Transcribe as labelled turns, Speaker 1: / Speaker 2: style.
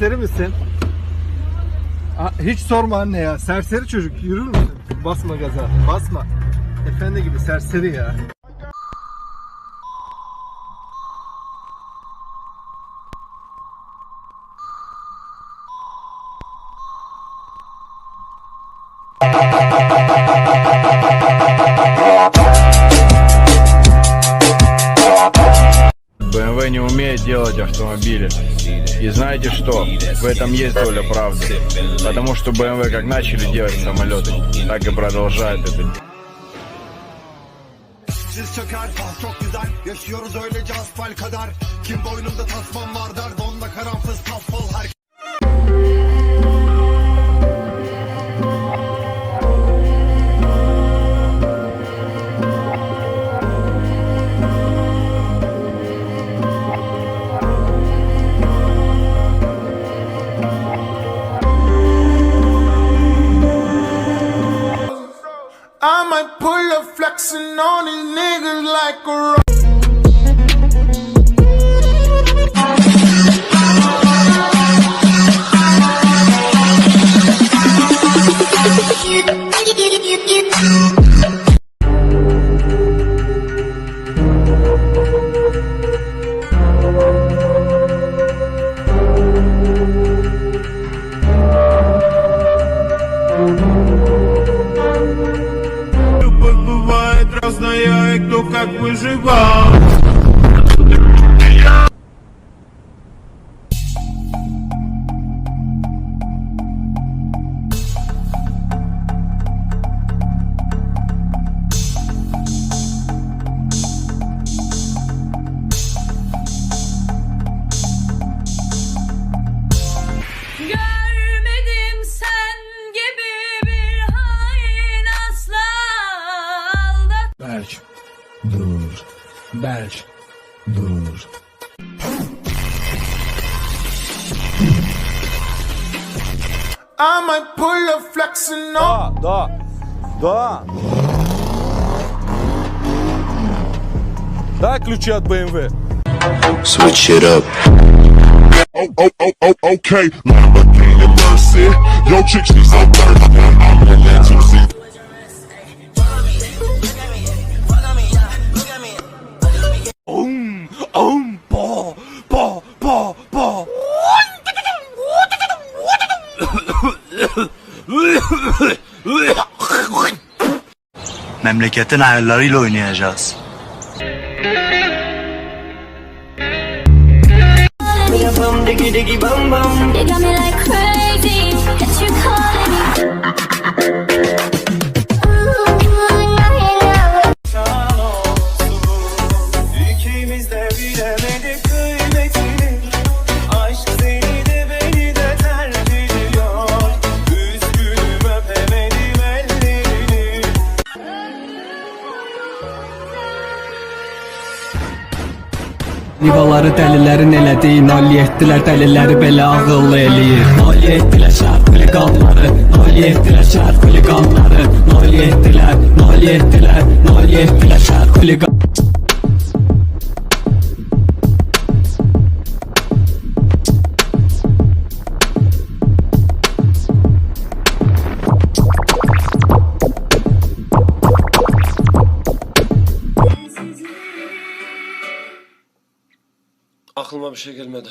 Speaker 1: serseri misin? Hiç sorma anne ya. Serseri çocuk. Yürür müsün? Basma gaza. Basma. Efendi gibi serseri ya.
Speaker 2: Не умеет делать автомобили. И знаете что? В этом есть доля правды. Потому что BMW как начали делать самолеты, так и продолжают это делать.
Speaker 3: Siz çöker bas çok güzel Yaşıyoruz öylece asfal kadar Kim boynunda tasman var der Donda karanfız tasfol her
Speaker 4: I flexing on these niggas like a
Speaker 5: знаю, кто как выживал.
Speaker 6: dur. Berk, dur.
Speaker 4: I might pull up flexing on.
Speaker 1: Da. Da. Дай ключи от BMW.
Speaker 3: Switch it up
Speaker 5: Oh, oh, oh, oh, okay Lamborghini Mercy Yo, chick, she so thirsty
Speaker 7: Memleketin ayarlarıyla oynayacağız.
Speaker 8: You got
Speaker 6: Nivaları dəlilərin elədiyi nolli etdilər dəliləri belə ağıllı eləyir. Nolli etdilər şəhər xuliqanları Nolli etdilər şəhər xuliqanları Nolli etdilər, nolli etdilər, nolli etdilər şəhər xuliqanları
Speaker 9: Aklıma bir şey gelmedi.